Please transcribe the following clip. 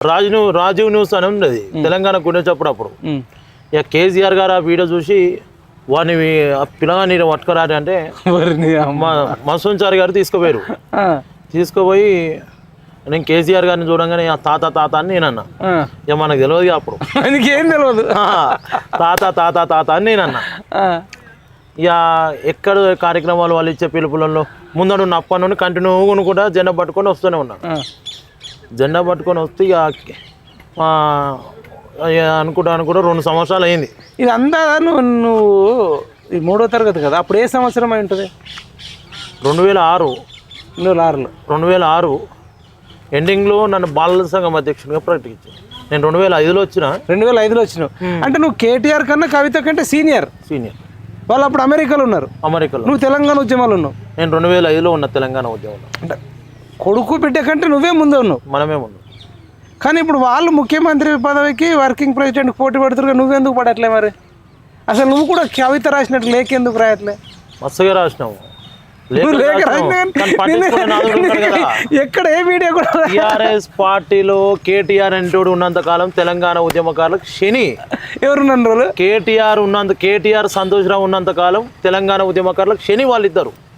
రాజు new- Rajiv news అని ఉండేది తెలంగాణ గుండె చప్పుడప్పుడు. ఇక కేసీఆర్ గారు ఆ వీడియో చూసి వాడిని ఆ పిల్లగా నీరు పట్టుకురాడు అంటే ఓరిని అమ్మ. మా మసూన్చారి గారు తీసుకుపోయారు. తీసుకుపోయి నేను కేసీఆర్ గారిని చూడంగానే "ఆ తాత తాత అని నేను అన్నా. ఇక మనకు తెలియదు అప్పుడు. ఆయనకేం తెలియదు. తాత తాత తాత అని నేను అన్నా ఇక ఎక్కడ కార్యక్రమాలు వాళ్ళు ఇచ్చే పిలుపులలో ముందడు నప్ప నుండి కంటిన్యూ కొనుక్కుంటా జెండా పట్టుకొని వస్తూనే ఉన్నాను. జెండా పట్టుకొని వస్తే ఇక అనుకుంటా అనుకుంటా రెండు సంవత్సరాలు అయింది. ఇది అందా నువ్వు నువ్వు ఈ మూడో తరగతి కదా అప్పుడు ఏ సంవత్సరం అయి ఉంటుంది? రెండు వేల ఆరు నువ్వు ఆరులో రెండు వేల ఆరు ఎండింగ్లో నన్ను బాలల సంఘం అధ్యక్షుడిగా ప్రకటించాను నేను రెండు వేల ఐదులో వచ్చిన. రెండు వేల ఐదులో వచ్చినావు అంటే నువ్వు కేటీఆర్ కన్నా కవిత కంటే సీనియర్. సీనియర్. వాళ్ళు అప్పుడు అమెరికాలో ఉన్నారు. అమెరికాలో. నువ్వు తెలంగాణ ఉద్యమాలు ఉన్నావు. నేను రెండు వేల ఐదులో ఉన్న తెలంగాణ ఉద్యమంలో. అంటే కొడుకు బిడ్డ కంటే నువ్వే ముందే ఉన్నావు. మనమే ఉన్నాం కానీ ఇప్పుడు వాళ్ళు ముఖ్యమంత్రి పదవికి వర్కింగ్ ప్రెసిడెంట్ పోటీ పడుతున్నారు నువ్వెందుకు పడట్లే మరి? అసలు నువ్వు కూడా కవిత రాసినట్టు లేకెందుకు రాయట్లే? మస్తుగా రాసినాము నువ్వు లేఖ లేఖలు రాసినాము. రాసినా- కానీ పట్టించుకునే నాదుడు ఉన్నాడు కదా. ఎక్కడ ఏ మీడియా కూడా టిఆర్ఎస్ పార్టీలో కేటీఆర్ అంటోడు ఉన్నంత కాలం తెలంగాణ ఉద్యమకారులకు శని. ఎవరున్నారు రోజులు కేటీఆర్ ఉన్నంత కేటీఆర్ సంతోషరావు ఉన్నంత కాలం తెలంగాణ ఉద్యమకారులకు శని వాళ్ళిద్దరు.